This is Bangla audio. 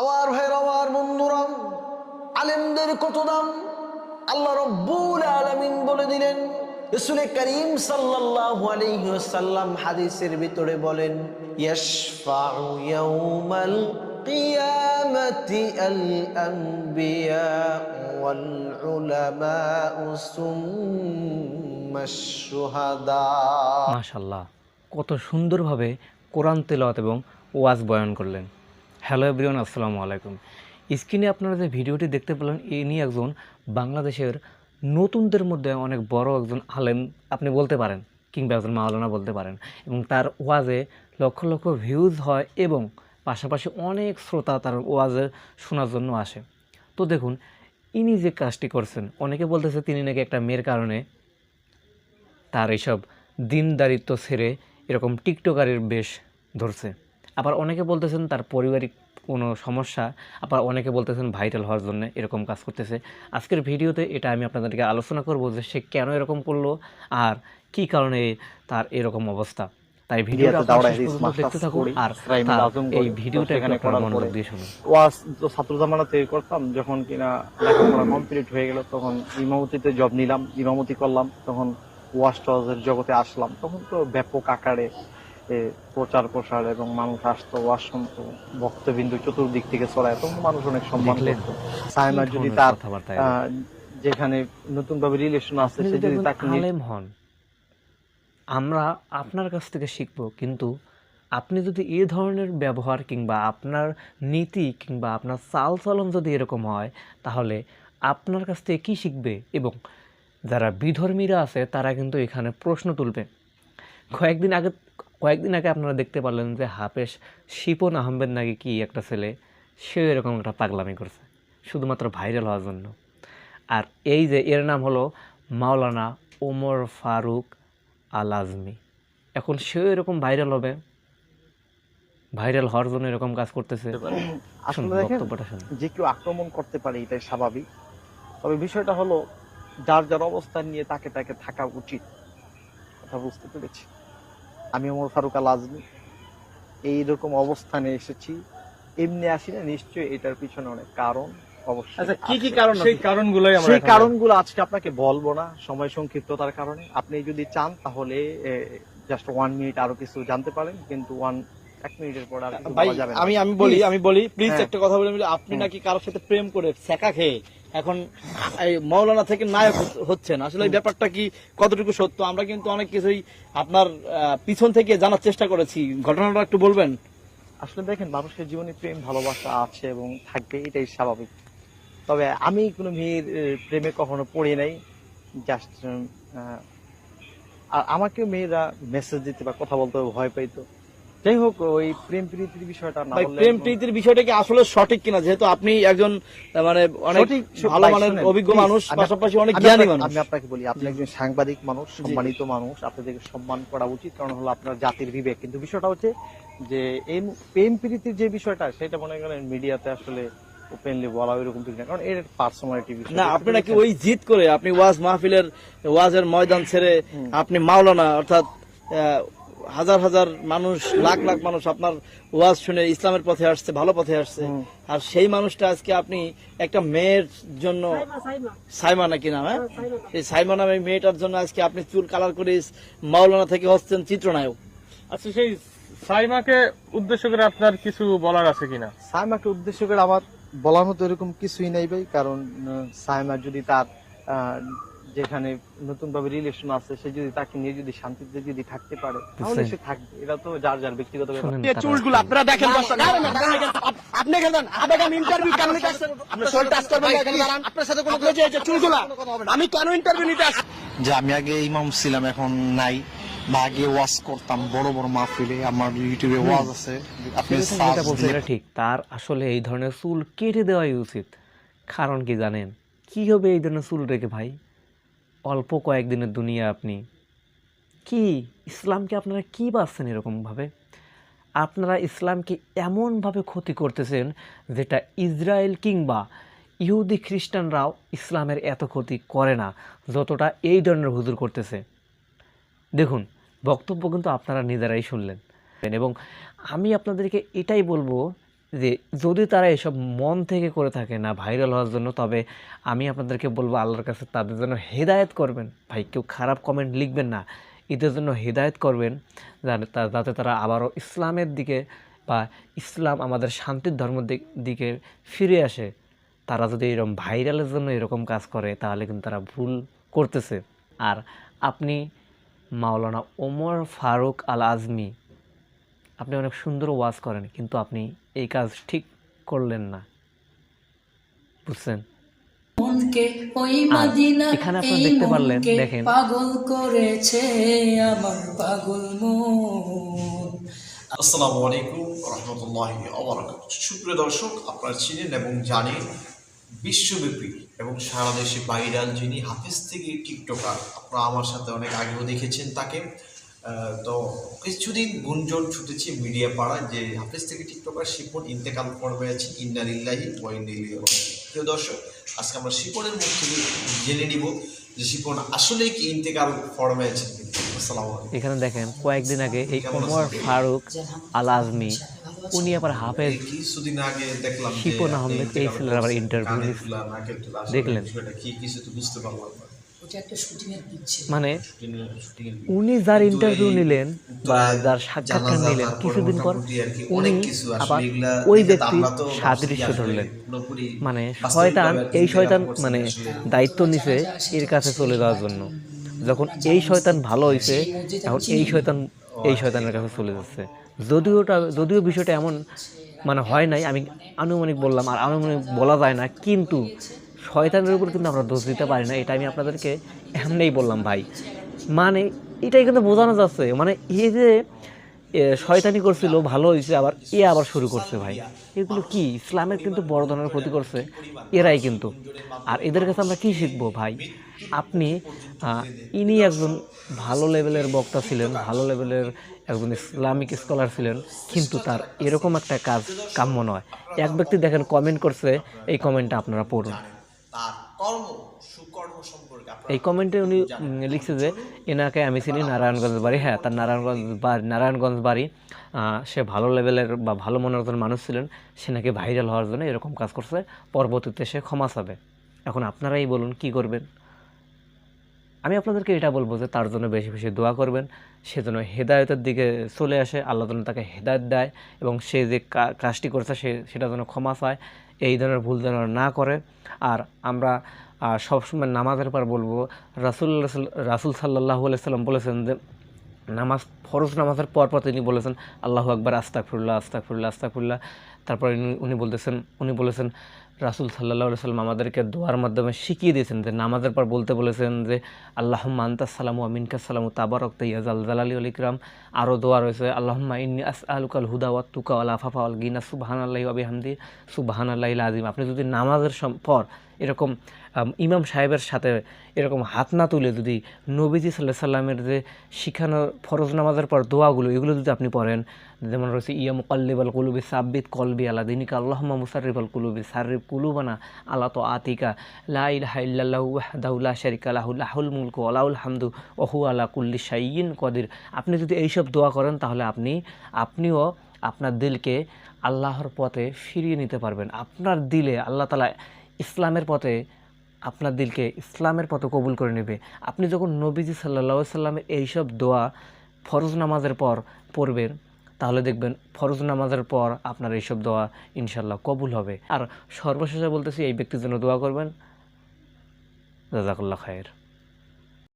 আমার ভাইয়ের, আমার বন্ধুরা, আলেমদের কত দাম? আল্লাহ রব্বুল আলামিন বলে দিলেন, রসুল করিম সাল্লাল্লাহু আলাইহি ওয়াসাল্লাম হাদিসের ভিতরে বলেন মাশাল্লাহ কত সুন্দরভাবে কোরআন তেলাওয়াত এবং ওয়াজ বয়ান করলেন। হ্যালো এভরিওয়ান, আসসালামু আলাইকুম। স্ক্রিনে আপনারা যে ভিডিওটি দেখতে পেলেন, ইনি একজন বাংলাদেশের নতুনদের মধ্যে অনেক বড় একজন আলেম, আপনি বলতে পারেন, কিংবা একজন মাওলানা বলতে পারেন, এবং তার ওয়াজে লক্ষ লক্ষ ভিউজ হয় এবং পাশাপাশি অনেক শ্রোতা তার ওয়াজে শোনার জন্য আসে। তো দেখুন, ইনি যে কাজটি করছেন, অনেকে বলতেছে তিনি নাকি একটা মেয়ের কারণে তার এইসব দিনদারিত্ব ছেড়ে এরকম টিকটকারের বেশ ধরছে। আবার অনেকে বলতেছেন তার পারিবারিক কোনো সমস্যা। আবার অনেকে বলতেছেন ভাইরাল হওয়ার জন্য এরকম কাজ করতেছে। আজকের ভিডিওতে এটা আমি আপনাদেরকে আলোচনা করব যে সে কেন এরকম করল আর কি কারণে তার এরকম অবস্থা। তাই ভিডিওটা দেখতে থাকুন আর এই ভিডিওটা মনোযোগ দিয়ে শুনুন। ওয়াজ তো ছাত্র জামানাতে করতাম যখন কিনা লেখাপড়া কমপ্লিট হয়ে গেল তখন ইমামতিতে জব নিলাম ইমামতি করলাম তখন ওয়াজ টওয়াজের জগতে আসলাম তখন তো ব্যাপক আকারে প্রচার প্রসার এবং মানুষ আসতো ওয়াজ শুনতো ভক্তবিন্দু চতুর্দিক থেকে চড়ায় তখন মানুষ অনেক সম্মান করতো। সাইমার যদি তার যেখানে নতুন ভাবে রিলেশন আছে আপনি সে যদি তাকে আলেম হন আমরা আপনার কাছ থেকে শিখব কিন্তু আপনি যদি এই ধরনের ব্যবহার কিংবা আপনার নীতি কিংবা আপনার চাল চলন যদি এরকম হয় তাহলে আপনার কাছ থেকে কী শিখবে? এবং যারা বিধর্মীরা আছে তারা কিন্তু এখানে প্রশ্ন তুলবে। কয়েকদিন আগে কয়েকদিন আগে আপনারা দেখতে পারলেন যে হাফেজ শিপন আহমেদ নাকি কি একটা ছেলে সে এরকম একটা পাগলামি করছে শুধুমাত্র ভাইরাল হওয়ার জন্য। আর এই যে এর নাম হলো মাওলানা ওমর ফারুক আল আজমি এখন সেও এরকম ভাইরাল হবে ভাইরাল হওয়ার জন্য এরকম কাজ করতেছে। যে কেউ আক্রমণ করতে পারে এটাই স্বাভাবিক। তবে বিষয়টা হলো যার যার অবস্থান নিয়ে তাকে তাকে থাকা উচিত। কথা বুঝতে পেরেছি? আমি ওমর ফারুক আল আজমি। এইরকম অবস্থানে এসেছি। এমনি আসি না নিশ্চয়ই এটার পিছনে অনেক কারণ অবশ্যই আচ্ছা কি কি কারণ সেই কারণগুলোই আমরা সেই কারণগুলো আজকে আপনাকে বলব না সময় সংক্ষিপ্ততার কারণে। আপনি যদি চান তাহলে জাস্ট ওয়ান মিনিট আরও কিছু জানতে পারেন কিন্তু ওয়ান এক মিনিটের পর আর কিছু যাবে আমি আমি বলি আমি বলি প্লিজ হ্যাঁ। একটা কথা বলে বলি, আপনি নাকি কারোর সাথে প্রেম করে ছেকা খেয়ে এখন এই মৌলানা থেকে নায়ক হচ- হচ্ছেন আসলে এই ব্যাপারটা কি কতটুকু সত্য? আমরা কিন্তু অনেক কিছুই আপনার পিছন থেকে জানার চেষ্টা করেছি। ঘটনাটা একটু বলবেন? আসলে দেখেন, মানুষের জীবনে প্রেম, ভালোবাসা আছে এবং থাকবে, এটাই স্বাভাবিক। তবে আমি কোনো মেয়ের প্রেমে কখনো পড়ি নাই। জাস্ট আর আমাকে মেয়েরা মেসেজ দিতে বা কথা বলতে ভয় পাইতো। যাই হোক ওই প্রেম প্রীতির বিষয়টা না প্রেম প্রীতির বিষয়টা কি আসলে সঠিক কিনা? যেহেতু আপনি একজন মানে অনেক ভালো মানের অভিজ্ঞ মানুষ পাশাপাশি অনেক জ্ঞানী মানুষ। আমি আপনাকে বলি আপনি একজন সাংবাদিক মানুষ সম্মানিত মানুষ আপনাদেরকে সম্মান করা উচিত কারণ হলো আপনার জাতির বিবেক। কিন্তু বিষয়টা হচ্ছে যে এই প্রেম প্রীতির যে বিষয়টা সেটা মনে করেন মিডিয়াতে আসলে ওপেনলি বলা ওইরকম ঠিক না কারণ এর পার্সোনালিটি বিষয়। না আপনি নাকি ওই জিত করে আপনি ওয়াজ মাহফিলের ওয়াজের ময়দান ছেড়ে আপনি মাওলানা অর্থাৎ হাজার হাজার মানুষ লাখ লাখ মানুষ আপনার ওয়াজ শুনে ইসলামের পথে আসছে ভালো পথে আসছে। আর সেই মানুষটা আজকে আপনি একটা মেয়ের জন্য সাইমা নাকি নাম হ্যাঁ? সেই সাইমা নামে মেয়েটার জন্য আজকে আপনি চুল কালার করে মাওলানা থেকে হচ্ছেন চিত্রনায়ক। আচ্ছা সেই সাইমাকে উদ্দেশ্য করে আপনার কিছু বলার আছে কিনা? সাইমাকে উদ্দেশ্য করে আমার বলার মতো এরকম কিছুই নাই ভাই কারণ সাইমা যদি তার যেখানে নতুন ভাবে রিলেশন আছে সে যদি তাকে নিয়ে যদি শান্তিতে যদি থাকতে পারে তাহলে সে থাকবে এটা তো যার যার ব্যক্তিগত চুলগুলো আপনারা দেখেন আপনি ইন্টারভিউ কেন নিতে আসছেন? আপনি শোল টাচ করবেন না, এখানে দাঁড়ান। যে- যে চুলগুলা, আমি কেন ইন্টারভিউ নিতে আসছি যে আমি আগে ইমাম ছিলাম এখন নাই বা আগে ওয়াজ করতাম বড় বড় মাহফিলে আমার ইউটিউবে ওয়াজ আছে আপনি যেটা search এটা ঠিক তার আসলে এই ধরনের চুল কেটে দেওয়াই উচিত কারণ কি জানেন কি হবে এই ধরনের চুল রেখে ভাই অল্প কয়েকদিনের দুনিয়া আপনি কি ইসলামকে আপনারা কি পাচ্ছেন এরকমভাবে? আপনারা ইসলামকে এমনভাবে ক্ষতি করতেছেন যেটা ইসরায়েল কিংবা ইহুদি খ্রিস্টানরাও ইসলামের এত ক্ষতি করে না, যতটা এই ধরনের হুজুর করতেছে। দেখুন, বক্তব্য কিন্তু আপনারা নিজেরাই শুনলেন। এবং আমি আপনাদেরকে এটাই বলব যে যদি তারা এসব মন থেকে করে থাকে না ভাইরাল হওয়ার জন্য, তবে আমি আপনাদেরকে বলব আল্লাহর কাছে তাদের জন্য হেদায়েত করবেন। ভাই, কেউ খারাপ কমেন্ট লিখবেন না। এদের জন্য হেদায়েত করবেন যাতে তারা আবারও ইসলামের দিকে বা ইসলাম আমাদের শান্তির ধর্মের দিকে ফিরে আসে। তারা যদি এরকম ভাইরালের জন্য এরকম কাজ করে, তাহলে কিন্তু তারা ভুল করতেছে। আর আপনি মাওলানা ওমর ফারুক আল আজমি আপনি অনেক সুন্দর ওয়াজ করেন কিন্তু আপনি এই কাজ ঠিক করলেন না। বুঝছেন? এখানে আপনারা দেখতে পারলেন, দেখেন। পাগল করেছে আমার পাগল মন। আসসালামু আলাইকুম রহমতুল্লাহ সুপ্রিয় দর্শক আপনারা চিনেন এবং জানেন বিশ্বব্যাপী এবং সারা দেশে ভাইরাল যিনি হাফিজ থেকে টিকটকার আপনারা আমার সাথে অনেক আগেও দেখেছেন তাকে। তো কিছুদিন গুঞ্জন ছুটেছে মিডিয়া পাড়ায় যে হাফিজ থেকে টিকটকার শিপন ইন্তেকাল পর্বে আছে ইন্নালিল্লাহি ওয়া ইন্না ইলাইহি প্রিয় দর্শক আজকে আমরা শিপনের মুখ থেকে জেনে নিব যে শিপন আসলেই কি ইন্তেকাল ফর্মে আছে এখানে দেখেন কয়েকদিন আগে এই ওমর ফারুক আল আজমি উনি আবার হাফেজ কিছুদিন আগে দেখলাম যে শিপন আহমেদ এই ছেলের আবার আসলে দেখলেন? কি কিছু তো বুঝতে পারলাম। মানে উনি যার ইন্টারভিউ নিলেন বা যার সাক্ষাৎকার নিলেন কিছুদিন পর উনি অনেক কিছু আসলে আবার ওই দেখে তো ব্যক্তি আমরা তো সাদৃশ্য ধরলেন। মানে শয়তান এই শয়তান মানে দায়িত্ব নিছে এর কাছে চলে যাওয়ার জন্য। যখন এই শয়তান ভালো হয়েছে এখন এই শয়তান এই শয়তানের কাছে চলে যাচ্ছে। যদিও যদিও বিষয়টা এমন মানে হয় নাই আমি আনুমানিক বললাম আর আনুমানিক বলা যায় না কিন্তু শয়তানের উপর কিন্তু আমরা দোষ দিতে পারি না এটা আমি আপনাদেরকে এমনিই বললাম ভাই। মানে এটাই কিন্তু বোঝানো যাচ্ছে মানে এই যে এ, শয়তানি করছিল ভালো হয়েছে আবার এ আবার শুরু করছে ভাই। এগুলো কি? ইসলামের কিন্তু বড় ধরনের ক্ষতি করছে এরাই কিন্তু। আর এদের কাছে আমরা কি শিখব ভাই? আপনি ইনি একজন ভালো লেভেলের বক্তা ছিলেন ভালো লেভেলের একজন ইসলামিক স্কলার ছিলেন কিন্তু তার এরকম একটা কাজ কাম্য নয়। এক ব্যক্তি দেখেন কমেন্ট করছে এই কমেন্টটা আপনারা পড়ুন। তার কর্ম সুকর্ম সম্পর্কে এই কমেন্টে উনি লিখছে যে এনাকে আমি চিনি নারায়ণগঞ্জ বাড়ি। হ্যাঁ তার নারায়ণগঞ্জ বাড়ি নারায়ণগঞ্জ বাড়ি। সে ভালো লেভেলের বা ভালো মনের একজন মানুষ ছিলেন। সে নাকি ভাইরাল হওয়ার জন্য এরকম কাজ করছে। পরবর্তীতে সে ক্ষমা চাবে। এখন আপনারাই বলুন কি করবেন? আমি আপনাদেরকে এটা বলব যে তার জন্য বেশি বেশি দোয়া করবেন। সে যেন হেদায়তের দিকে চলে আসে আল্লাহ যেন তাকে হেদায়ত দেয় এবং সে যে কাজটি করছে সে সেটা যেন ক্ষমা চায়। এই ধরনের ভুল ধারণা না করে। আর আমরা সবসময় নামাজের পর বলব, রাসুল রাসুল সাল্লাহ সাল্লাম বলেছেন যে, নামাজ, ফরজ নামাজের পর পর তিনি বলেছেন, আল্লাহ আকবর আস্তাকফুল্লাহ আস্তাকফুল্লাহ আস্তাকফুল্লাহ তারপরে উনি বলতেছেন, উনি বলেছেন রাসুল সাল্লাহ সাল্লাম আমাদেরকে দোয়ার মাধ্যমে শিখিয়ে দিয়েছেন যে নামাজের পর বলতে বলেছেন যে আল্লাহ আন্তাস সালামু আমিনকা সালামু তাবারক তাইয়া জাল জালালি আল ইকরাম। আরও দোয়া রয়েছে, আল্লাহম্মা ইন্নি আস আলুকাল হুদা ওয়াত তুকা আল আফাফা আল গিনা। সুবাহান আল্লাহ আবি হামদি সুবাহান আল্লাহ আজিম আপনি যদি নামাজের পর এরকম ইমাম সাহেবের সাথে এরকম হাত না তুলে যদি নবীজি সাল্লাহ সাল্লামের যে শিখানো ফরজ নামাজের পর দোয়াগুলো, এগুলো যদি আপনি পড়েন যেমন রয়েছে, ইয়া মুকাল্লিবাল কুলুবি সাব্বিত কলবি আলা দিনিকা আল্লাহমা মুসারিফাল কুলুবি সারিফ কুলুবানা আল্লাহ তো আতিকা লা ইলাহা ইল্লাল্লাহু ওয়াহদাহু লা শারিকা লাহু, লাহুল মুলকু লাহুল হামদু হুয়া আলা কুল্লি শাইইন কদির। আপনি যদি এইসব দোয়া করেন, তাহলে আপনি, আপনিও আপনার দিলকে আল্লাহর পথে ফিরিয়ে নিতে পারবেন। আপনার দিলে আল্লাহ তালা ইসলামের পথে, আপনার দিলকে ইসলামের পথে কবুল করে নেবে। আপনি যখন নবীজি সাল্লা সাল্লামের এইসব দোয়া ফরজ নামাজের পর পড়বেন তাহলে দেখবেন ফরজ নামাজের পর আপনার এইসব দোয়া ইনশাল্লাহ কবুল হবে। আর সর্বশেষে বলতেছি, এই ব্যক্তির জন্য দোয়া করবেন। জাজাকুল্লাহ খায়ের।